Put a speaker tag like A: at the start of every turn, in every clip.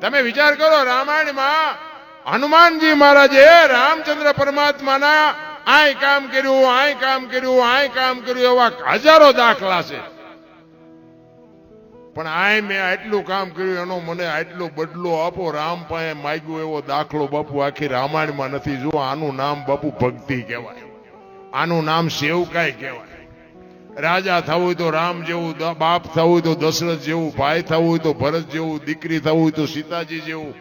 A: તમે વિચાર કરો, રામાયણમાં હનુમાનજી મહારાજે રામચંદ્ર પરમાત્માના આય કામ કર્યું, આય કામ કર્યું, આય કામ કર્યું એવા હજારો દાખલા છે. પણ આય મેં આટલું કામ કર્યું, એનો મને આટલો બદલો આપો, રામ પાસે માગ્યો એવો દાખલો બાપુ આખી રામાયણમાં નથી. જો આનું નામ બાપુ ભક્તિ કહેવાય. આનું નામ સેવકાય કહેવાય. રાજા થવું તો રામ જેવું બાપ થવું તો દશરથ જેવું, ભાઈ થવું તો ભરત જેવું, દીકરી થવું તો સીતાજી જેવું,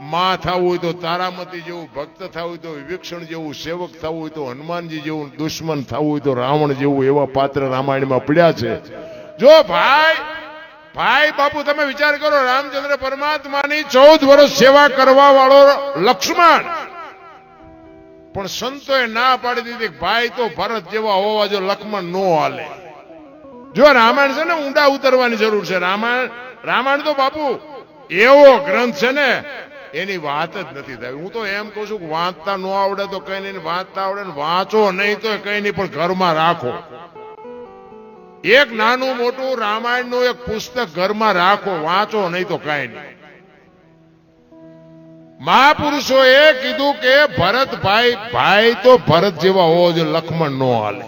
A: માં થવું તો તારામતી જેવું, ભક્ત થવું તો વિભીક્ષણ જેવું, સેવક થવું તો હનુમાનજી જેવું, દુશ્મન થવું હોય તો રાવણ જેવું એવા પાત્ર રામાયણમાં પડ્યા છે. જો ભાઈ ભાઈ બાપુ તમે વિચાર કરો, રામચંદ્ર પરમાત્માની ચૌદ વર્ષ સેવા કરવા વાળો લક્ષ્મણ પણ સંતોએ ના પાડી દીધી ભાઈ તો ભરત જેવા હોવા જો લક્ષ્મણ નો હાલે. જો રામાયણ છે ને ઊંડા ઉતરવાની જરૂર છે. રામાયણ રામાયણ તો બાપુ એવો ગ્રંથ છે ને, એની વાત જ નથી થઈ હું તો એમ કહું છું કે વાંચતા ન આવડે તો કઈ નહીં, વાંચતા આવડે ને વાંચો નહીં તો કઈ નહીં, પણ ઘરમાં રાખો. એક નાનું મોટું રામાયણનું એક પુસ્તક ઘરમાં રાખો, વાંચો નહીં તો કઈ નહીં. મહાપુરુષોએ કીધું કે ભરતભાઈ, ભાઈ તો ભરત જેવા હોવો જોઈએ લક્ષ્મણ નો હાલે.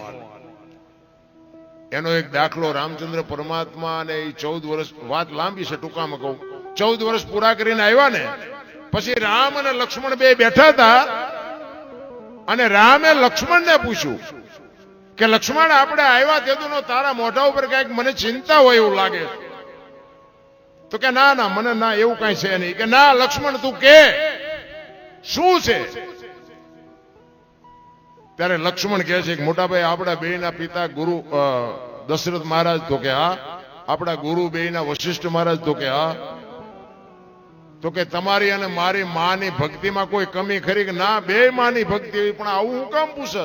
A: એનો એક દાખલો રામચંદ્ર પરમાત્મા અને એ ચૌદ વર્ષ, વાત લાંબી છે ટૂંકામાં કહું. ચૌદ વર્ષ પૂરા કરીને આવ્યા ને, પછી રામ અને લક્ષ્મણ બે બેઠા હતા અને રામે લક્ષ્મણને પૂછ્યું કે, લક્ષ્મણ, આપણે આવ્યા તેદુનો તારા મોઢા ઉપર કંઈક મને ચિંતા હોય એવું લાગે. છે તો કે ના ના, મને ના, એવું કઈ છે નહીં. કે ના, લક્ષ્મણ, તું કે? શું છે? ત્યારે લક્ષ્મણ કહે છે કે મોટાભાઈ, આપણા બેયના પિતા ગુરુ દશરથ મહારાજ તો કે હા. આપણા ગુરુ બેયના વશિષ્ઠ મહારાજ તો કે હા. તો કે તમારી અને મારી માની ભક્તિમાં કોઈ કમી ખરી કે ના, બે માની ભક્તિ હોય પણ આવું હું કામ પૂછસ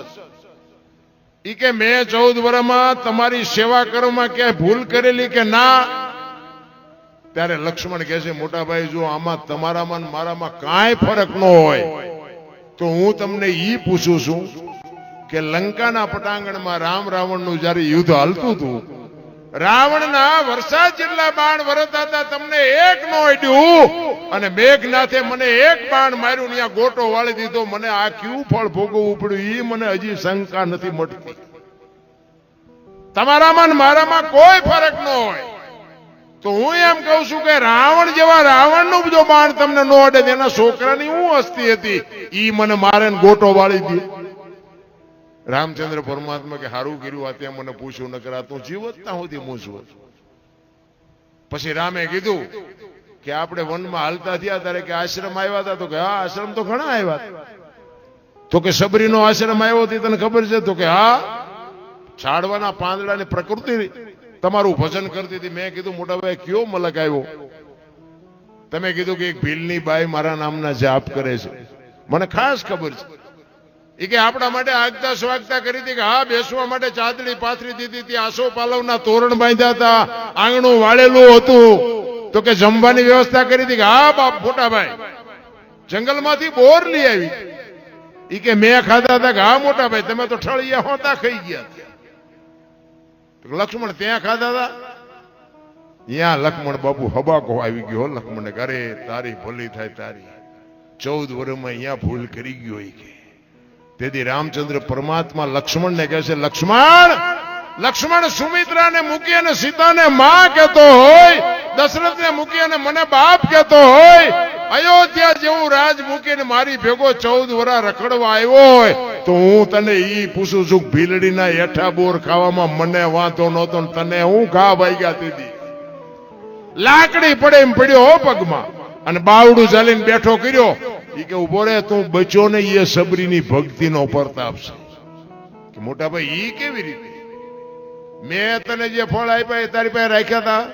A: ઈ કે મેં ચૌદ વર્ષમાં તમારી સેવા કરવામાં ક્યાંય ભૂલ કરેલી કે ના? ત્યારે લક્ષ્મણ કહે છે, મોટાભાઈ, જો આમાં તમારામાં મારામાં કાંઈ ફરક ન હોય, તો હું તમને ઈ પૂછું છું કે લંકાના પટાંગણમાં રામ રાવણનું જ્યારે યુદ્ધ હાલતું હતું, રાવણના વરસાદ જેટલા બાણ વરતા હતા, તમને એક નો અડ્યું. અને મેઘનાથે મને એક બાણ માર્યું ને ગોટો વાળી દીધો, મને આ ક્યુ ફળ ભોગવવું પડ્યું એ મને હજી શંકા નથી મટતી. તમારામાં મારામાં કોઈ ફરક ન હોય. તો હું એમ કહું છું કે રાવણ જેવા રાવણનું જો બાણ તમને ન અડે, એના છોકરાની હું હસ્તી હતી? ઈ મને મારે ગોટો વાળી દે. રામચંદ્ર પરમાત્મા કે સારું કર્યું, આ ત્યાં મને પૂછ્યું ન કરા તું જીવત ના સુધી હું છું. પછી રામે કીધું કે આપણે વનમાં હાલતા થયા ત્યારે કે આશ્રમ આવ્યા હતા, તો કે હા, આશ્રમ તો ઘણા આવ્યા તો કે સબરીનો આશ્રમ આવ્યો હતી, તને ખબર છે? તો કે હા, છાડવાના પાંદડાની પ્રકૃતિ તમારું ભજન કરતી હતી, મેં કીધું, મોટાભાઈ, કયો મલક આવ્યો? તમે કીધું કે એક ભીલની બાઈ મારા નામના જાપ કરે છે. મને ખાસ ખબર છે. એ કે આપણા માટે આગતા સ્વાગતા કરી હતી કે હા, બેસવા માટે ચાદડી પાથરી દીધી હતી, આસો પાલવના તોરણ બાંધ્યા હતા, આંગણું વાળેલું હતું. તો કે જમવાની વ્યવસ્થા કરી હતી કે હા, બાપ મોટાભાઈ જંગલમાંથી બોર લઈ આવી. ઈ કે મેં ખાધા હતા કે હા મોટાભાઈ તમે તો ઠળિયા હોતા ખાઈ ગયા. લક્ષ્મણ ત્યાં ખાધા હતા? ત્યાં લક્ષ્મણ બાપુ હબાકો આવી ગયો લક્ષ્મણ ઘરે તારી ભલી થાય તારી. ચૌદ વર્ષમાં અહીંયા ભૂલ કરી ગયો ઈ કે. તેથી રામચંદ્ર પરમાત્મા લક્ષ્મણને કહે છે, લક્ષ્મણ લક્ષ્મણ સુમિત્રાને મૂકી અને સીતાને માં કહેતો હોય, દશરથને મૂકી અને મને બાપ કહેતો હોય, અયોધ્યા જેવું રાજ મૂકીને મારી ભેગો ચૌદ વરા રખડવા આવ્યો હોય તો હું તને ઈ પૂછું છું ભીલડીના હેઠા બોર ખાવામાં મને વાંધો નહોતો તને હું ઘા વાગ્યા દીધી? લાકડી પડે એમ પડ્યો હો પગમાં. અને બાવડું ચાલીને બેઠો કર્યો. એ કે, ઊભો રે તું બચ્યો ને એ સબરીની ભક્તિનો પ્રતાપ છે. કે મોટા ભાઈ, ઈ કેવી રીતે? મેં તને જે ફળ આપ્યા એ તારી પાસે રાખ્યા હતા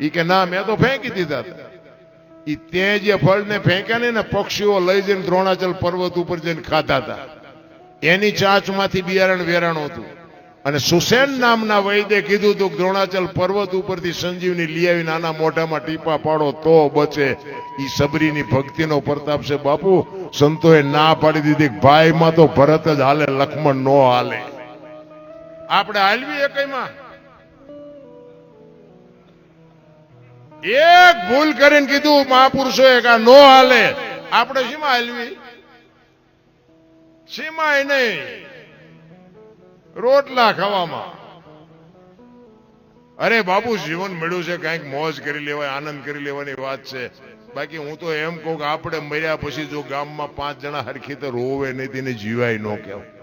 A: ઈ કે, ના, મેં તો ફેંકી દીધા હતા ઈ તે જે ફળને ફેંક્યા ને પક્ષીઓ લઈ જઈને દ્રોણાચલ પર્વત ઉપર જઈને ખાધા હતા એની ચાંચમાંથી બિયારણ વેરાણું હતું. અને સુસેન નામના વૈદ્ય કીધું હતું દ્રોણાચલ પર્વત ઉપરથી સંજીવની લઈ આવી નાના મોઢામાં ટીપા પાડો તો બચે. ઈ સબરીની ભક્તિનો પ્રતાપ છે. બાપુ, સંતોએ ના પાડી દીધી ભાઈમાં તો ભરત જ હાલે, લક્ષ્મણ નો હાલે. આપણે હાલવી એકમાં એક ભૂલ કરીને કીધું મહાપુરુષો એક આ નો હાલે. આપણે શીમાં હાલવી? શીમાં નહીં. રોટલા ખાવામાં. અરે બાબુ જીવન મળ્યું છે, કંઈક મોજ કરી લેવાય, આનંદ કરી લેવાની વાત છે. બાકી હું તો એમ કહું કે આપણે મર્યા પછી જો ગામમાં પાંચ જણા હરખી તો રોવે નહીં, તેને જીવાય ન કહેવાય.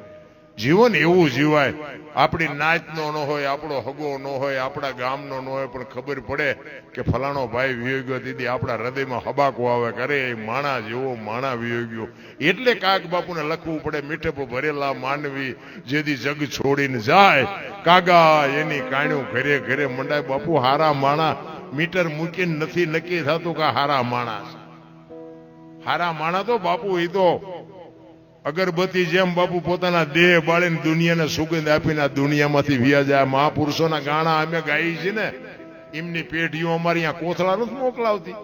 A: જીવન એવું જીવાય, આપણી નાચનો ન હોય, આપણો હગો ન હોય, આપણા ગામનો ન હોય, પણ ખબર પડે કે ફલાણો ભાઈ વિયોગ્યો દીદી આપણા હૃદયમાં હબાકો આવે કરે એ માણા જેવો માણા વિયોગ્યો. એટલે કાક બાપુને લખવું પડે, મીઠે ભરેલા માનવી જેથી જગ છોડીને જાય. કાગા એની કાણ્યું ઘરે ઘરે મંડાય. બાપુ, હારા માણા, મીટર મૂકીને નથી નક્કી થતું કે હારા માણા હારા માણા તો બાપુ એ તો અગરબત્તી જેમ બાપુ પોતાના દેહ બાળીને દુનિયાને સુગંધ આપીને દુનિયામાંથી વ્યા જાય. મહાપુરુષોના ગાણા અમે ગાઈ છે ને, એમની પેઢીઓ અમારી અહીંયા કોથળા નથી મોકલાવતી.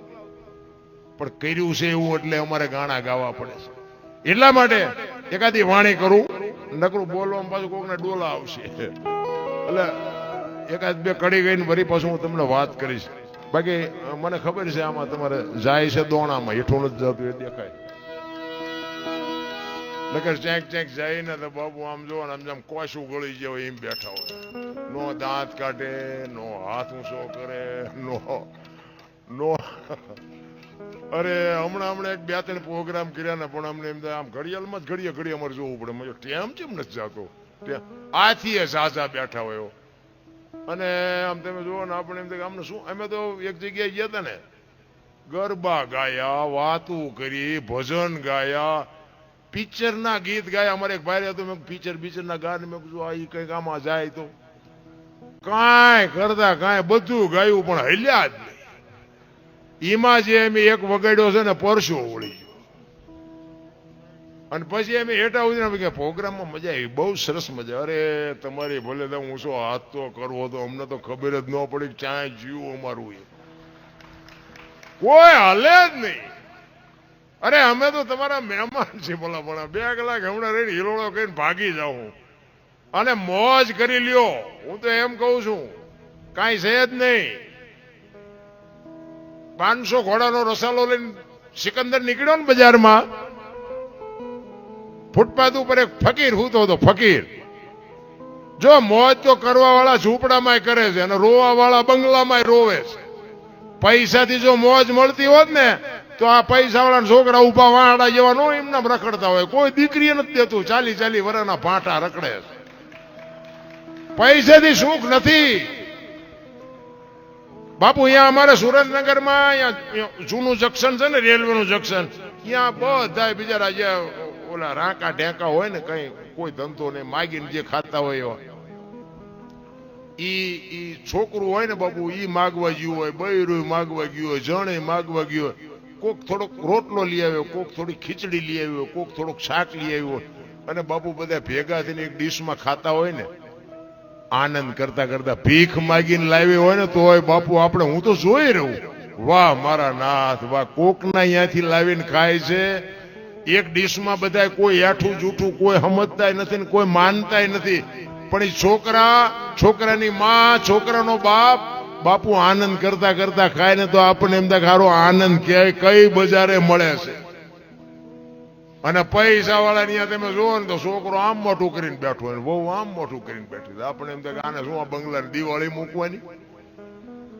A: પણ કર્યું છે એવું એટલે અમારે ગાણા ગાવા પડે છે. એટલા માટે એકાદી વાણી કરું, નકરું બોલવામાં પાછું કોકને ડોલા આવશે. એટલે એકાદ બે કડી ગઈને વળી પાછું હું તમને વાત કરીશ. બાકી મને ખબર છે આમાં તમારે જાય છે દોણામાં, હેઠું નથી જતું, એ દેખાય. નકર ચેક ચેક જઈને તો બાબુ આમ જો આમ જેમ કોશ ગળી જેવો એમ બેઠા હોય. નો દાંત કાઢે, નો હાથ ઊંચો કરે, નો નો. અરે હમણાં હમણાં એક બે ત્રણ પ્રોગ્રામ કર્યા ને પણ અમને એમ આમ ઘડિયાળમાં જ ઘડીએ ઘડીએ અમારે જોવું પડે. મજો ટેમ કેમ નથી જાતો? આથી એ ઝાઝા બેઠા હોય અને આમ તમે જુઓ ને આપણે એમ થાય આમને શું, અમે તો એક જગ્યાએ ગયા હતા ને. ગરબા ગાયા, વાતું કરી, ભજન ગાયા પિક્ચરના ગીત ગાય. અમારે એક ભાઈ હતો મેં પિક્ચર પિક્ચરના ગાને મેં કીધું, આ કંઈક આમાં જાય તો. કાંઈ કરતા કાંઈ બધું ગાયું, પણ હલ્યા જ નહીં. એમાં જે એમ એક વગાડ્યો છે ને, પરસો ઓળી ગયો. અને પછી એમ હેઠા ઉતરીને કે પ્રોગ્રામમાં મજા આવી. બહુ સરસ મજા. અરે, તમારી ભલે તો હું શું હાથ તો કરવો તો અમને તો ખબર જ ન પડી ક્યાંય જીવું અમારું એ કોઈ હાલે જ નહીં. અરે, અમે તો તમારા મહેમાન છીએ બોલા પણ બે કલાક હમણાં રહીને હિલોળો કહીને ભાગી જાઉં અને મોજ કરી લ્યો. હું તો એમ કહું છું, કાંઈ છે જ નહીં. પાંચસો ઘોડાનો રસાલો લઈને સિકંદર નીકળ્યો ને બજારમાં. ફૂટપાથ ઉપર એક ફકીર હૂતો હતો, ફકીર. જો મોજ તો કરવા વાળા ઝૂંપડામાં કરે છે અને રોવા વાળા બંગલામાં રોવે છે. પૈસાથી જો મોજ મળતી હોત ને તો આ પૈસા વાળા છોકરા ઊભા વાડા જેવા નો એમના રખડતા હોય. કોઈ દીકરી નથી દેતું. ચાલી ચાલી વરના ભાંટા રખડે પૈસાથી સુખ નથી. બાપુ, અહીંયા અમારે સુરેન્દ્રનગરમાં અહીંયા જૂનું જંકશન છે ને, રેલવેનું જંકશન. ત્યાં બધા બિચારા જે ઓલા રાંકા ઢેંકા હોય ને, કઈ કોઈ ધંધો નહીં માગીને જે ખાતા હોય એવા. ઈ ઈ છોકરું હોય ને બાપુ, ઈ માગવા ગયું હોય, બૈરું માગવા ગયું હોય, જણે માગવા ગયું હોય. કોક થોડોક રોટલો લઈ આવ્યો, કોક થોડી ખીચડી લઈ આવ્યો, કોક થોડુંક શાક લઈ આવ્યો. અને બાપુ બધા ભેગા થઈને એક ડીશમાં ખાતા હોય ને, આનંદ કરતા કરતા ભીખ માગીને લાવી હોય ને, તો હોય બાપુ, આપણે હું તો જોઈ રહું. વાહ, મારા નાથ, વાહ, કોકના અહીંયાથી લાવીને ખાય છે. એક ડીશમાં બધા કોઈ આઠું જૂઠું, કોઈ સમજતાય નથી ને કોઈ માનતાય નથી. પણ એ છોકરા, છોકરાની માં, છોકરાનો બાપ બાપુ આનંદ કરતા કરતા ખાય ને તો આપણને એમ થાય કે આનંદ ક્યાંય કઈ બજારે મળે છે. અને પૈસા વાળા ત્યાં તમે જુઓ ને તો છોકરો આમ મોટું કરીને બેઠો હોય વહુ આમ મોટું કરીને બેઠી આપણે એમ થાય આને શું આ બંગલાની દિવાળી મૂકવાની?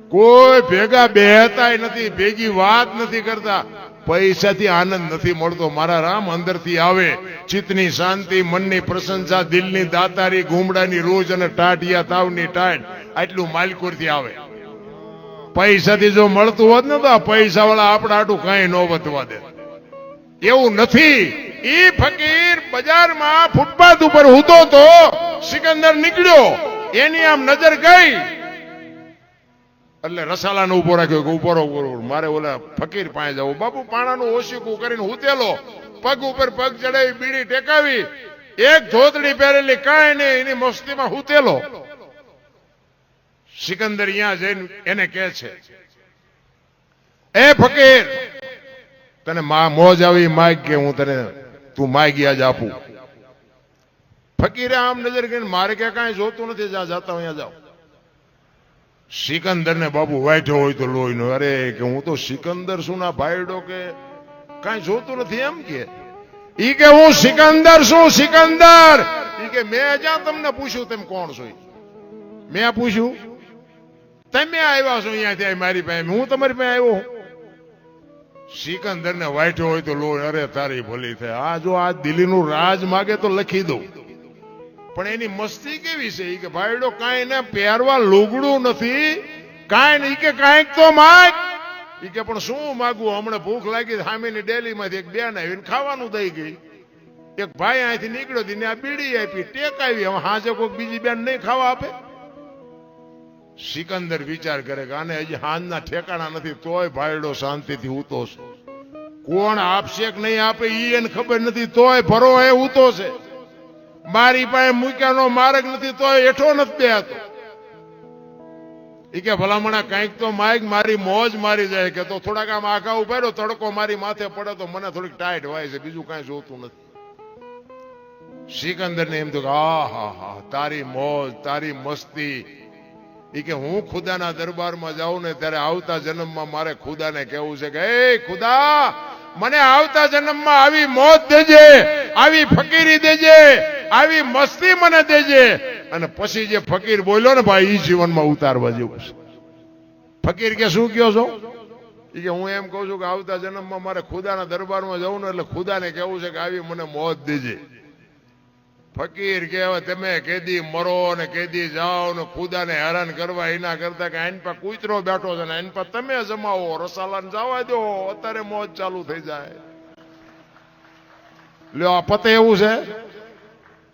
A: કોઈ ભેગા બેહતાય નથી, ભેગી વાત નથી કરતા. પૈસાથી આનંદ નથી મળતો. મારા રામ અંદરથી આવે. ચિત્તની શાંતિ, મનની પ્રશંસા, દિલની દાતારી, ઘૂમડાની રોજ અને ટાટિયા તાવની ટાઢ આટલું માલકોરથી આવે. પૈસાથી જો મળતું હોત ને તો પૈસા વાળા આપણા આટું કઈ ન વધવા દે. એવું નથી. એ ફકીર બજારમાં ફૂટપાથ ઉપર હૂતો તો સિકંદર નીકળ્યો. એની આમ નજર ગઈ. એટલે રસાલાને ઊભો રાખ્યો કે ઊભો રહો. મારે ઓલા ફકીર પાસે જવું. બાપુ પાણાનું ઓશીકું કરીને હુતેલો. પગ ઉપર પગ ચડાવી, બીડી ટેકાવી. એક ધોતડી પહેરેલી, કાંઈ નહીં, એની મસ્તીમાં હુતેલો. સિકંદર અહીંયા જઈને એને કહે છે, એ ફકીર, તને મા, મોજ આવી, માગ કે હું તને, તું માગી આજ આપું. ફકીરે આમ નજર કરીને મારે ક્યાં કાંઈ જોતું નથી જ્યાં જાતા અહીંયા જાઓ. સિકંદર ને બાપુ વાઈઠો હોય તો લોહી નો અરે, કે હું તો સિકંદર શું ના ભાઈડો કે કાંઈ જોતું નથી એમ કે? ઈ કે, હું સિકંદર છું, સિકંદર. ઈ કે, મેં જ્યાં તમને પૂછ્યું તેમ કોણ છું મેં પૂછ્યું તમે આવ્યા છો અહીંયાથી મારી પાસે. હું તમારી પાસે આવ્યો સિકંદર ને વાંચ્યો હોય તો લો અરે તારી ભલી થાય. આ જો આ દિલ્હીનું રાજ માગે તો લખી દઉં. પણ એની મસ્તી કેવી છે? કે ભાઈડો કાંઈ ને પહેરવા લુગડું નથી. કાંઈ નહીં કે કાંઈક તો માગ. ઈ કે પણ શું માગવું? હમણાં ભૂખ લાગી સામેની ડેલીમાંથી એક બેન આવીને ખાવાનું દઈ ગઈ. એક ભાઈ અહીંથી નીકળ્યો હતી ને આ બીડી આપી, ટેક આવી. હવે હાજે કોઈક બીજી બેન નહીં ખાવા આપે. સિકંદર વિચાર કરે કે આને હજી હાનના ઠેકાણા નથી, તોય ભાયડો શાંતિથી ઉતો છે કોણ આપશે કે નહીં આપે, ઈ એને ખબર નથી, તોય ભરો એ ઉતો છે મારી પાસે મૂક્યાનો માર્ગ નથી, તોય એઠો નથી બેહતો. એ કે ભલામણા કંઈક તો માઇક મારી મોજ મારી જાય કે તો થોડાક આમ આઘા ઉભેરો, તડકો મારી માથે પડે તો મને થોડીક ટાઈટ વાય છે, બીજું કાંઈ જોતું નથી. સિકંદર ને એમ તો આ હા હા, તારી મોજ, તારી મસ્તી ઈ કે હું ખુદાના દરબારમાં જાઉં ને ત્યારે આવતા જન્મમાં મારે ખુદાને કહેવું છે કે, એ ખુદા, મને આવતા જન્મમાં આવી મોત દેજે, આવી ફકીરી દેજે, આવી મસ્તી મને દેજે. અને પછી જે ફકીર બોલ્યો ને, ભાઈ એ જીવનમાં ઉતારવા જેવું છે. ફકીર કે, શું કયો છો? ઈ કે, હું એમ કહું છું કે આવતા જન્મમાં મારે ખુદાના દરબારમાં જવું ને એટલે ખુદાને કહેવું છે કે, આવી મને મોત દેજે. ફકીર કહેવાય તમે કેદી મરો ને કેદી જાઓ ને ખુદાને હેરાન કરવા એના કરતા કે આઈન પર કૂતરો બેઠો છે ને આઈન પર તમે જમાવો, રસાલાને જવા દો, અત્યારે મોજ ચાલુ થઈ જાય. લ્યો, આ પતે એવું છે?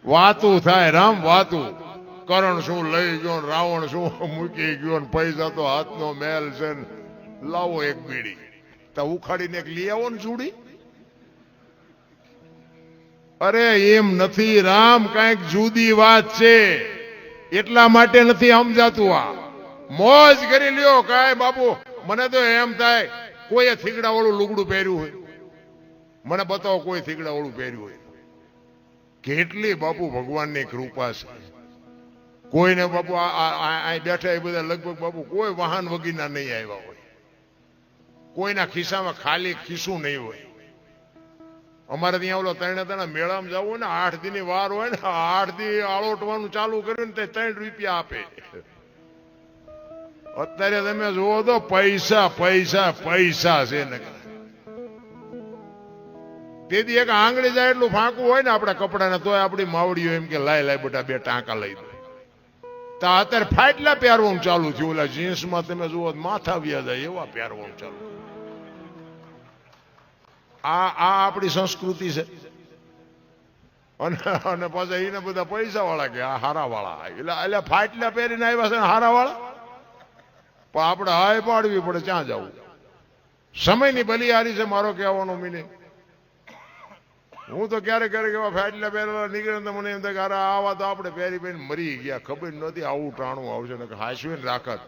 A: વાતું થાય, રામ વાતું. કરણ શું લઈ ગયો ને રાવણ શું મૂકી ગયો ને પૈસા તો હાથનો મેલ છે ને. લાવો એક બીડી. તો ઉખાડીને એક લઈ આવો ને ચૂડી. અરે એમ નથી, રામ કંઈક જુદી વાત છે. એટલા માટે નથી સમજાતું આ. મોજ કરી લ્યો, કાંઈ બાપુ, મને તો એમ થાય, કોઈએ થીગડા વાળું લુગડું પહેર્યું હોય. મને બતાવો, કોઈ થીગડા વાળું પહેર્યું હોય. કેટલી બાપુ ભગવાનની કૃપા છે. કોઈને બાપુ આ- બેઠા એ બધા લગભગ બાપુ કોઈ વાહન વગીના નહીં આવ્યા હોય. કોઈના ખિસ્સામાં ખાલી ખિસ્સું નહીં હોય. અમારે ત્યાં ઓલો ત્રણે ત્રણ મેળામાં જવું ને આઠ દી ની વાર હોય ને આઠ દી આળોટવાનું ચાલુ કર્યું ને તે ત્રણ રૂપિયા આપે. અત્યારે તમે જુઓ તો પૈસા પૈસા પૈસા છે તેથી એક આંગળી જાય એટલું ફાંકું હોય ને આપણા કપડાને, તોય આપણી માવડીઓ એમ કે, લાય લાય, બેટા, બે ટાંકા લઈ દો. તો અત્યારે ફાટલા પહેરવાનું ચાલુ થયું. ઓલા જીન્સમાં તમે જુઓ માથા વ્યા જાય એવા પહેરવાનું ચાલુ આ આ આપણી સંસ્કૃતિ છે. અને અને પાછા એને બધા પૈસા વાળા કે આ હારા વાળા એટલે એટલે ફાટલા પહેરીને આવ્યા છે ને હારા વાળા પણ આપણે હાય પાડવી પડે ત્યાં જવું? સમયની બલિયારી છે, મારો કહેવાનો મિનિંગ હું તો ક્યારેક ક્યારેક એવા ફાટલા પહેરેલા નીકળે તો મને એમ થાય કે અરે આવા તો આપણે પહેરી પહેરી મરી ગયા. ખબર નહોતી આવું ટાણું આવશે ને હાસવીને રાખત.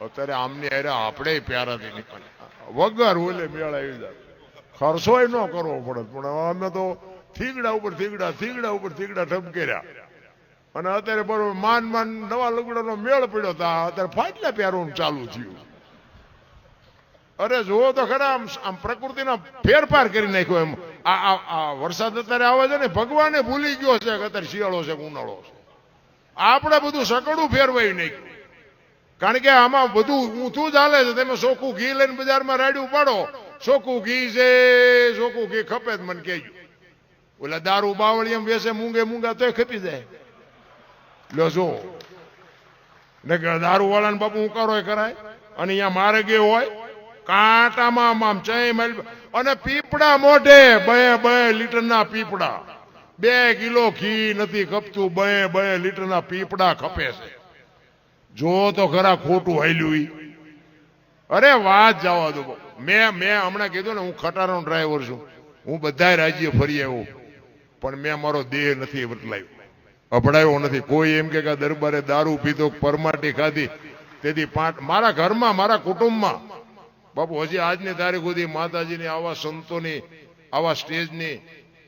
A: અત્યારે આમની અરે આપણે પ્યારાથી નીકળે વગર ઓલે મેળ આવી જાય. ખર્ચોય ન કરવો પડે, પણ અમે તો થીગડા ઉપર થીગડા થીગડા ઉપર થીગડા ઠપકેર્યા. અને અત્યારે બરોબર માન માન નવા લુગડાનો મેળ પડ્યો હતા અત્યારે ફાટલા પહેરવાનું ચાલુ થયું. અરે જુઓ તો ખરા, આમ આમ પ્રકૃતિના ફેરફાર કરી નાખ્યો એમ. આ, આ- વરસાદ અત્યારે આવે છે ને, ભગવાને ભૂલી ગયો છે કે અત્યારે શિયાળો છે ઉનાળો છે. આપણે બધું સકડું ફેરવાઈ નાખ્યું. કારણ કે આમાં બધું ઊંધું ચાલે છે, તમે ચોખ્ખું ઘી લઈને બજારમાં રાડ્યું પાડો ચોખ્ખું ઘી છે ચોખ્ખું ઘી ખપે જ મને કહેજો. ઓલા દારૂ બાવળી એમ વેસે મૂંગે મૂંગા તોય ખપી જાય. લો જો દારૂ વાળાને બાપુ કરો કરાય? અને અહીંયા માર્ગે હોય, કાંટામાં આમ માઇલ અને પીપડા મોઢે બે બે લીટરના પીપડા બે કિલો ઘી નથી ખપતું બે બે લીટરના પીપડા ખપે છે. જો તો ખરા ખોટું હાલ્યું અરે વાત જવા દો મેં મેં હમણાં કીધું ને, હું ખટારો ડ્રાઈવર છું. હું બધા રાજ્ય ફરી આવ્યો. પણ મેં મારો દેહ નથી બદલાયો. અભડાયો નથી. કોઈ એમ કે દરબારે દારૂ પીધો, પરમાટી ખાધી. તેથી પાંચ, મારા ઘરમાં, મારા કુટુંબમાં, બાપુ, હજી આજની તારીખ સુધી માતાજીની આવા સંતોની, આવા સ્ટેજની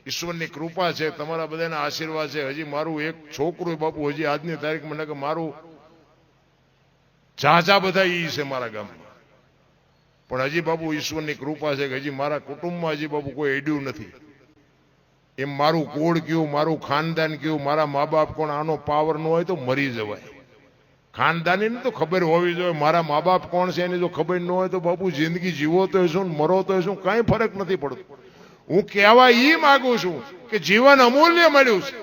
A: ઈશ્વરની કૃપા છે, તમારા બધાના આશીર્વાદ છે. હજી મારું એક છોકરું બાપુ, હજી આજની તારીખમાં મને કે મારું ઝાઝા બધા ઈ છે મારા ગામમાં. પણ હજી બાબુ ઈશ્વરની કૃપા છે કે હજી મારા કુટુંબમાં હજી બાબુ કોઈ એડ્યું નથી. એમ મારું કોડ કયું, મારું ખાનદાન કયું, મારા મા બાપ કોણ, આનો પાવર ન હોય તો મરી જવાય. ખાનદાની તો ખબર હોવી જોઈએ, મારા મા બાપ કોણ છે એની જો ખબર ન હોય તો બાપુ જિંદગી જીવો તો શું મરો તો શું કાંઈ ફરક નથી પડતો. હું કહેવા એ માગું છું કે જીવન અમૂલ્ય મળ્યું છે.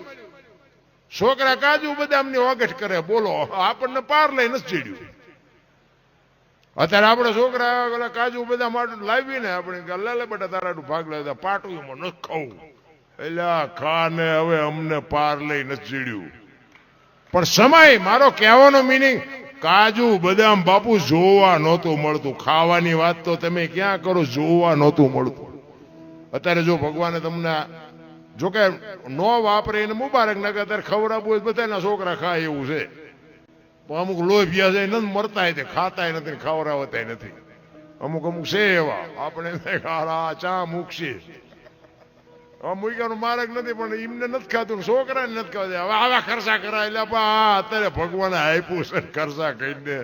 A: છોકરા કાજુ બદામની ઓગઠ કરે, બોલો, આપણને પાર લઈને ચીડ્યું. અત્યારે આપણે છોકરા પેલા કાજુ બધા માટે લાવીને આપણે કે લે બેટા તારા ભાગ લેતા પાટું ન ખાવું એટલે ખાને હવે અમને પાર લઈ નથી ચીડ્યું. પણ સમય, મારો કહેવાનો મિનિંગ કાજુ બદામ બાપુ જોવા નહોતું મળતું. ખાવાની વાત તો તમે ક્યાં કરો, જોવા નહોતું મળતું. અત્યારે જો ભગવાને તમને જો કે નો વાપરે એને મુબારક ના કે અત્યારે ખવડાવવું બધાના છોકરા ખાય એવું છે. પણ અમુક લોભિયા છે નથી મરતા તે ખાતાય નથી ખાવરાવતા નથી. અમુક અમુક છે એવા. આપણે ચા મૂકશે. મૂક્યાનો માર્ગ નથી, પણ એમને નથી ખાતું છોકરાને નથી ખાતું. હવે આવા ખર્ચા કરાય એટલે અત્યારે ભગવાને આપ્યું છે ખર્ચા કહીને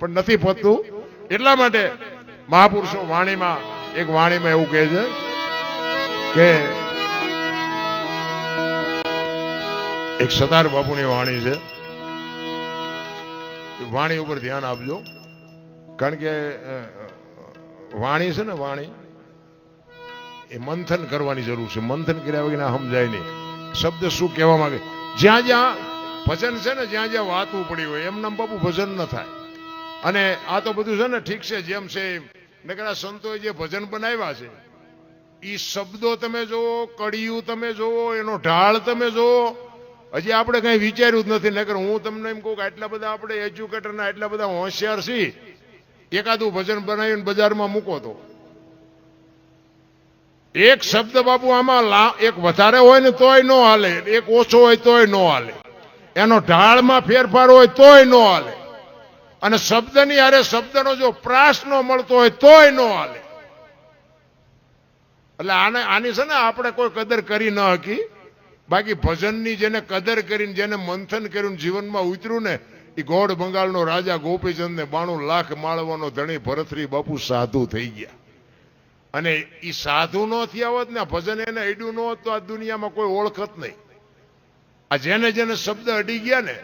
A: પણ નથી પતતું. એટલા માટે મહાપુરુષો વાણીમાં, એક વાણીમાં એવું કહે છે કે એક સદાર બાપુની વાણી છે. વાણી ઉપર ધ્યાન આપજો. કારણ કે વાણી છે ને, વાણી એ મંથન કરવાની જરૂર છે. મંથન કર્યા વગર સમજાય નહીં. શબ્દ શું કહેવા માંગે? જ્યાં જ્યાં ભજન છે ને, જ્યાં જ્યાં વાતું પડી હોય એમ બાપુ ભજન ન થાય. અને આ તો બધું છે ને, ઠીક છે, જેમ છે એમ. નકરા સંતોએ જે ભજન બનાવ્યા છે એ શબ્દો તમે જુઓ, કડિયું તમે જુઓ, એનો ઢાળ તમે જુઓ હજી આપણે કઈ વિચાર્યું જ નથી, નકર હું તમને એમ કહું કે આટલા બધા આપણે એજ્યુકેટરના આટલા બધા હોશિયાર છીએ. એકાદું ભજન બનાવીને બજારમાં મૂકો તો. એક શબ્દ બાપુ આમાં એક વધારે હોય ને તોય ન હાલે, એક ઓછો હોય તોય ન હાલે. એનો ઢાળમાં ફેરફાર હોય તોય ન હાલે. અને શબ્દની હારે શબ્દનો જો પ્રાસ ન મળતો હોય તોય ન હાલે. એટલે આને, આની છે ને આપણે કોઈ કદર કરી ન હકી. બાકી ભજનની જેને કદર કરીને, જેને મંથન કર્યું જીવનમાં ઉતર્યું ને એ ગોળ બંગાળનો રાજા ગોપીચંદને બાણું લાખ માળવાનો ધણી ભરતરી બાપુ સાધુ થઈ ગયા. અને એ સાધુ ન થયા હોત ને ભજન એને અડ્યું ન હોત, તો આ દુનિયામાં કોઈ ઓળખત નહીં. આ જેને જેને શબ્દ અડી ગયા ને,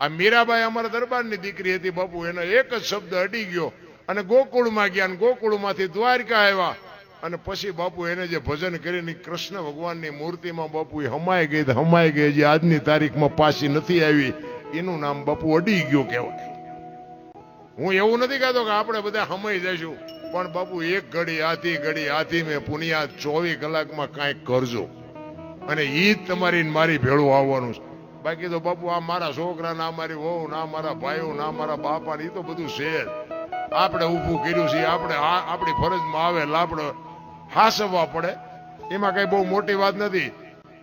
A: આ મીરાબાઈ અમારા દરબારની દીકરી હતી બાપુ, એનો એક જ શબ્દ અડી ગયો. અને ગોકુળમાં ગયા ગોકુળમાંથી દ્વારકા આવ્યા. અને પછી બાપુ એને જે ભજન કરીને કૃષ્ણ ભગવાનની મૂર્તિમાં બાપુ એ હમાઈ ગઈ હમાઈ ગઈ જે આજની તારીખમાં પાછી નથી આવી. એનું નામ બાપુ અડી ગયું કહેવાય. હું એવું નથી કહેતો કે આપણે બધા હમાઈ જઈશું, પણ બાપુ એક ઘડી આથી ઘડી આથી મેં પુનિયા ચોવીસ કલાકમાં કાંઈક કરજો. અને એ જ તમારી મારી ભેળું આવવાનું છે. બાકી તો બાપુ આ મારા છોકરા ના મારી વહુ ના મારા ભાઈઓ ના મારા બાપા એ તો બધું છે આપણે ઊભું કર્યું છે, આપણે આ- આપણી ફરજમાં આવે આપણે હાસવવા પડે. એમાં કઈ બહુ મોટી વાત નથી.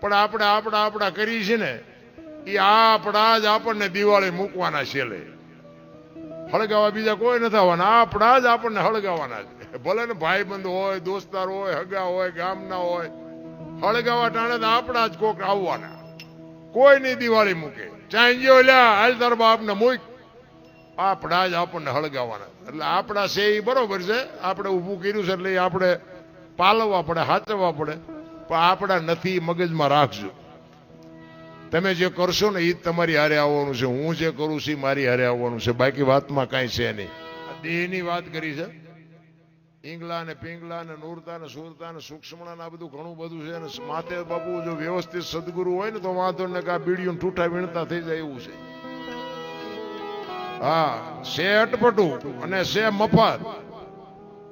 A: પણ આપણે આપણા આપણા કરી છે ને, એ આપણા જ આપણને દિવાળી મૂકવાના છેલ્લે. હળગાવા બીજા કોઈ નથી આવવાના. આપણા જ આપણને હળગાવાના છે. ભલે ને ભાઈ બંધ હોય, દોસ્તાર હોય, હગા હોય, ગામના હોય હળગાવા ટાણે તો આપણા જ કોક આવવાના. કોઈ નહીં દિવાળી મૂકે. ચાંજ્યો લ્યા, હાલ તાર બાપને મૂક. આપણા જ આપણને હળગાવાના એટલે આપણા છે એ બરોબર છે. આપણે ઊભું કર્યું છે એટલે આપણે પાલવવા પડે, હાચવવા પડે, પણ આપણા નથી, મગજમાં રાખજો. તમે જે કરશો ને એ તમારી હારે આવવાનું છે. હું જે કરું છું મારી હારે આવવાનું છે. બાકી વાતમાં કાંઈ છે નહીં. દેહની વાત કરી છે. ઈંગલા ને પિંગલા ને નૂરતા ને સુરતા ને સૂક્ષ્મણા આ બધું ઘણું બધું છે. અને માથે બાપુ જો વ્યવસ્થિત સદગુરુ હોય ને, તો વાંધો ને કા બીડીયું ઠૂઠા વીણતા થઈ જાય એવું છે. હા સે અટપટું અને સે મફત.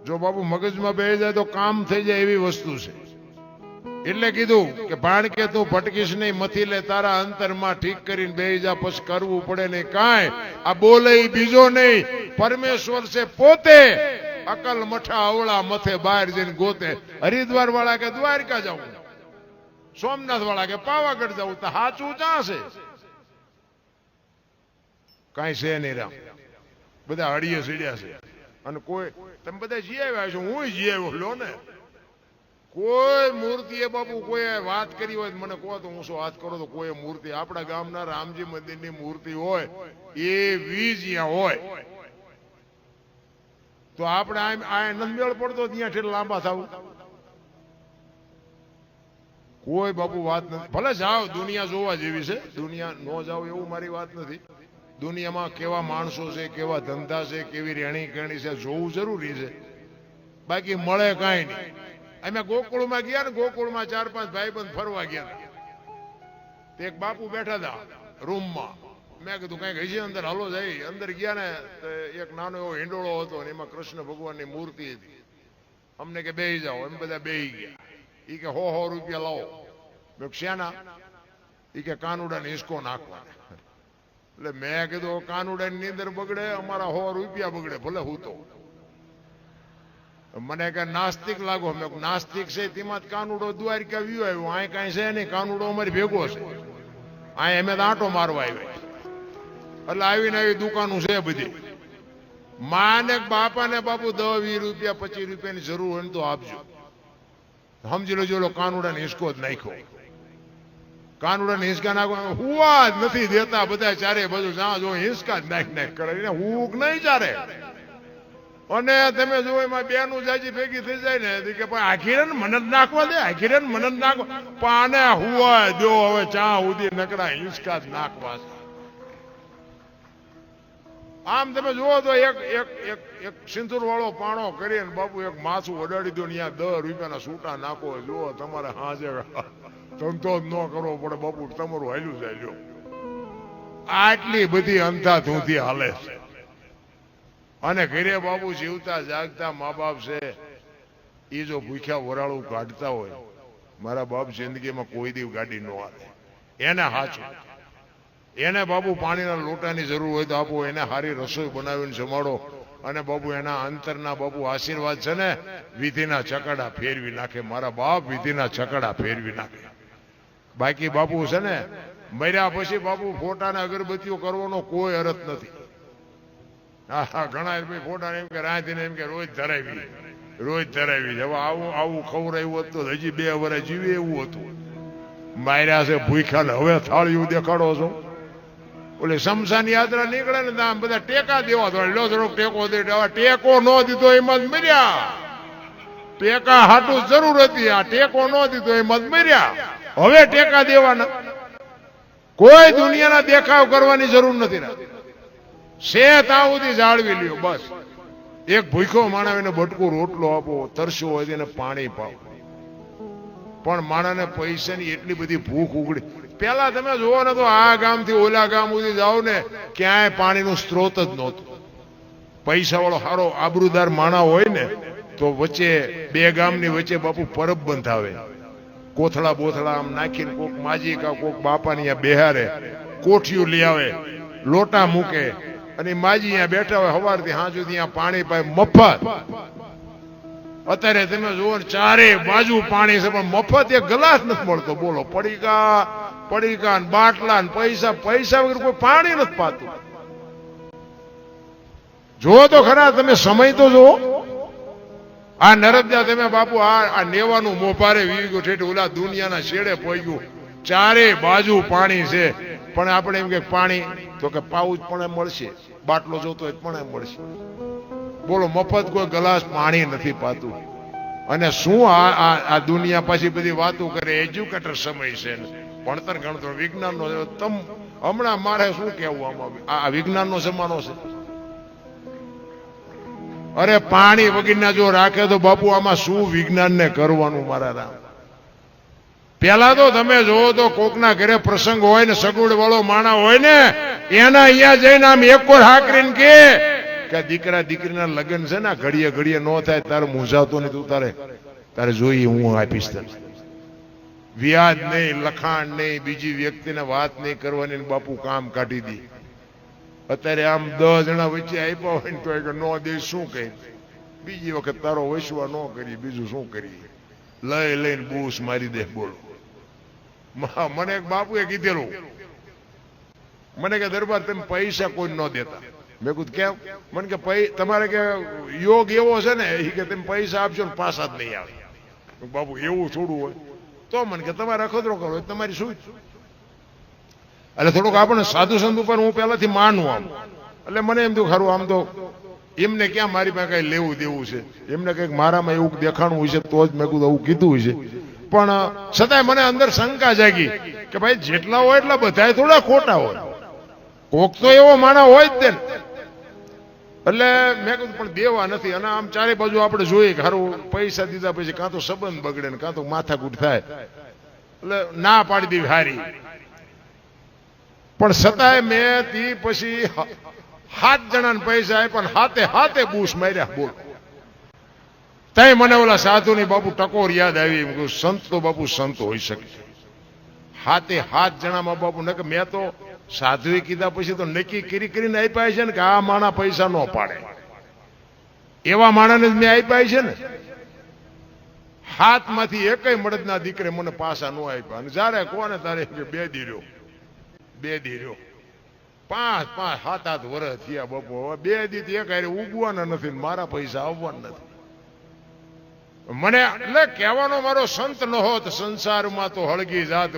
A: જો બાપુ મગજમાં બે જાય તો કામ થઈ જાય એવી વસ્તુ છે. એટલે કીધું કે ભાણ કે તું ભટકીશ નહીં, મથી લે, તારા અંતરમાં ઠીક કરીને બે જા, પછી કરવું પડે નહીં. કાંઈ, આ બોલે બીજો નહીં. પરમેશ્વર છે પોતે. અકલ મઠા અવળા મથે બહાર જઈને ગોતે. હરિદ્વાર વાળા કે દ્વારકા જવું સોમનાથ વાળા કે પાવાગઢ જવું તો ક્યાં છે? કાંઈ છે નહીં રામ. બધા અડીએ સીડ્યા છે. અને કોઈ તમે બધા જી આવ્યા છો, હું જી આવ્યો લો ને. કોઈ મૂર્તિએ બાપુ કોઈ વાત કરી હોય મને કહો તો હું શું વાત કરો તો કોઈ મૂર્તિ. આપણા ગામના રામજી મંદિરની મૂર્તિ હોય, એ વીજ હોય. તો આપણે આમ આ મેળ પડતો ત્યાં ઠેર લાંબા થવું. કોઈ બાપુ વાત નથી. ભલે જાઓ, દુનિયા જોવા જેવી છે. દુનિયા નો જાઓ એવું મારી વાત નથી. દુનિયામાં કેવા માણસો છે, કેવા ધંધા છે, કેવી રહેણી કરણી છે, જોવું જરૂરી છે. બાકી મળે કાંઈ નહીં. અમે ગોકુળમાં ગયા ને ગોકુળમાં ચાર પાંચ ભાઈબંધ ફરવા ગયા. એક બાપુ બેઠા હતા રૂમમાં. મેં કીધું, કંઈક હજી અંદર હાલો જાય. અંદર ગયા ને એક નાનો એવો હિંડોળો હતો અને એમાં કૃષ્ણ ભગવાનની મૂર્તિ હતી. અમને કે, બેહી જાઓ. એમ બધા બેહી ગયા. એ કે, હો હો, રૂપિયા લાવો. મેં શ્યાના? એ કે, કાનુડાને હિસકો નાખવા એટલે મેં કીધું કાનુડાની નીંદર બગડે, અમારા હો રૂપિયા બગડે, ભલે હું તો. મને કે, નાસ્તિક લાગો. મેં નાસ્તિક છે, તેમાં જ કાનુડો દ્વારિકા વ્યુ આવ્યો. આ કાંઈ છે નહીં, કાનુડો અમારી ભેગો છે. આ એમે આંટો મારવા આવ્યો. એટલે આવીને આવી દુકાનો છે બધી. માને બાપા બાપાને બાપુ દસ, વીસ રૂપિયા, પચીસ રૂપિયાની જરૂર હોય ને તો આપજો. સમજી લેજો કાનુડાને હિસકો જ નાખ્યો. કાનુડાને હિંસકા નાખો. હુવા જ નથી દેતા બધા ચારે બાજુ. જ્યાં જો હિંસકા જ નાખ નાખ કરે. એને હુક નહીં ચારે. અને તમે જો એમાં બેનું જાજી ભેગી થઈ જાય ને કે પણ આખીરે મને જ નાખવા દે આખીરે ને મને જ નાખવા. પણ હુવા દો, હવે ચા ઉદી નકરા હિંસકા જ નાખવા આમ તમે જુઓ તો એક એક એક એક સિંદૂર વાળો પાણો કરીને બાપુ એક માથું અડાડી દો ને ત્યાં દસ રૂપિયાના સૂટા નાખો. જુઓ તમારે હાજે ધંધો ન કરવો પડે, બાપુ, તમારું હાલ્યું જાય આટલી બધી અંધાધૂંધી હાલે છે. અને ઘરે બાપુ જીવતા જાગતા મા બાપ છે એ જો ભૂખ્યા વરાળું કાઢતા હોય, મારા બાપ જિંદગીમાં કોઈ દીવ ગાડી ન આવે એને હાચું. એને બાપુ પાણીના લોટાની જરૂર હોય તો આપો, એને સારી રસોઈ બનાવીને જમાડો. અને બાપુ એના અંતરના બાપુ આશીર્વાદ છે ને, વિધિના ચકડા ફેરવી નાખે. મારા બાપ વિધિના ચકડા ફેરવી નાખે. બાકી બાપુ છે ને, મર્યા પછી બાપુ ફોટાને અગરબત્તીઓ કરવાનો કોઈ અરત નથી. ઘણા ભાઈ ફોટાને એમ કે રાંધીને એમ કે રોજ ધરાવી. રોજ ધરાવી. હવે આવું આવું ખવડાવ્યું હતું હજી બે વર્ષ જીવે એવું હતું. માર્યા છે ભૂખ્યા ને હવે થાળીયું દેખાડો છો. ઓલે શમશાન યાત્રા નીકળે ને આમ બધા ટેકા દેવા તો લો થોડોક ટેકો દે. ટેકો ન દીધો એમાં જ મર્યા. ટેકા હાટું જરૂર હતી. આ ટેકો ન દીધો એમાં જ મર્યા. હવે ટેકા દેવાના. કોઈ દુનિયાના દેખાવ કરવાની જરૂર નથી શેત સુધી જાળવી લ્યો, બસ. એક ભૂખ્યો માણસ એને રોટલો આપો, તરસ્યો હોય એને પાણી પાવો. પણ માણસને પૈસાની એટલી બધી ભૂખ ઉગડી. પેલા તમે જોવો ને તો આ ગામથી ઓલા ગામ સુધી જાઓ ને, ક્યાંય પાણીનું સ્ત્રોત જ નહોતું. પૈસા વાળો સારો આબરૂદાર માણા હોય ને, તો વચ્ચે, બે ગામની વચ્ચે બાપુ પરબ બંધાવે. કોથળા બોથળા આમ નાખીને કોક માજી કા કોક બાપાની આ બેહારે કોઠિયું લઈ આવે, લોટા મૂકે અને માજી અહીંયા બેઠા હોય સવારથી હાં સુધી અહીંયા પાણી પાય મફત. અત્યારે તમે જુઓ ચારે બાજુ પાણી છે, પણ મફત એક ગ્લાસ નથી મળતો. બોલો, પડીકા પડીકા ને બાટલા ને પૈસા પૈસા વગર કોઈ પાણી નથી પાતું. જુઓ તો ખરા, તમે સમય તો જુઓ. આ નરદા તમે બાપુ, આ આ નેવાનું મોપારે વી ગયું ઠેઠ ઓલા દુનિયાના છેડે પહોંચ્યું ચારે બાજુ પાણી છે. પણ આપણે એમ કે પાણી, તો કે જ પણ મળશે. બાટલો જોતો હોય પણ મળશે. બોલો, મફત કોઈ ગ્લાસ પાણી નથી પાતું. અને શું આ આ દુનિયા પાછી બધી વાતો કરે? એજ્યુકેટર સમય છે ભણતર ગણતર વિજ્ઞાનનો તમ હમણાં મારે શું કહેવું આમાં? આ વિજ્ઞાનનો જમાનો છે. અરે પાણી વગીરના જો રાખે તો બાપુ, આમાં શું વિજ્ઞાનને કરવાનું મારા રામ? પેલા તો તમે જોવો તો કોકના ઘરે પ્રસંગ હોય ને સગવડ વાળો માણા હોય ને, એના અહીંયા જઈને આમ એક કોર હાકરીને કે કે દીકરા, દીકરીના લગ્ન છે ને ઘડીએ ઘડીએ નો થાય, તારે મૂંઝાતો નહીં તું, તારે તારે જોઈએ, હું આપીશ તને. વ્યાજ નહીં, લખાણ નહીં, બીજી વ્યક્તિને વાત નહીં કરવાની બાપુ કામ કાઢી દી. અત્યારે આમ દસ જણા વચ્ચે આપ્યા હોય ને તો નો દેશ શું કહે? બીજી વખત તારો વસવા ન કરી બીજું શું કરીએ? લઈ લઈને બૂસ મારી દે, બોલો. મને એક બાપુએ કીધેલું. મને કે, દરબાર તમે પૈસા કોઈ ન દેતા. મેં કીધું, કેમ? મને કે તમારે કે, યોગ એવો છે ને એ કે તમે પૈસા આપશો ને પાછા જ નહીં આવે. બાપુ, એવું થોડું હોય. તો મને કે, તમારે અખતરો કરો તમારી શું એટલે થોડુંક આપણે સાધુ સંત ઉપર હું પહેલાથી માનું આમ. એટલે મને એમ થયું, ખરું, આમ તો એમને ક્યાં મારી પાસે કઈ લેવું દેવું છે? એમને કંઈક મારામાં એવું દેખાણું હોય છે, તો જ મેં કીધું, આવું કીધું છે. પણ છતાંય મને અંદર શંકા જાગી કે ભાઈ, જેટલા હોય એટલા બધા થોડા ખોટા હોય. કોક તો એવો માણા હોય જ તે. એટલે મેં કીધું, પણ દેવા નથી. અને આમ ચારે બાજુ આપણે જોઈએ કે પૈસા દીધા પછી કાં તો સંબંધ બગડે ને કાં તો માથાકૂટ થાય. એટલે ના પાડી દેવી હારી. પણ છતાંય મેં તી પછી સાત જણાને પૈસા આપ્યા પણ હાથે હાથે બૂસ માર્યા બોલ. તઈ મને ઓલા સાધુની બાપુ ટકોર યાદ આવી એમ કહ્યું, સંત તો બાપુ સંત હોઈ શકે. હાથે હાથ જણામાં બાપુ ન કે મેં તો સાધુએ કીધા પછી તો નક્કી કરી કરીને આપ્યા છે ને કે આ માણા પૈસા ન પાડે. એવા માણાને જ મેં આપ્યા છે ને. હાથમાંથી એકય મળદના દીકરે મને પાસા ન આપ્યા. અને જ્યારે કોને તારે બે દી રહ્યો? બે દી રહ્યો. પાંચ પાંચ, સાત, આઠ વર્ષ થયા બપો. હવે બે દી એક હારે ઉગવાના નથી મારા પૈસા આવવાના નથી. મને એટલે કહેવાનો મારો સંત ન હોત, સંસારમાં તો હળગી જાત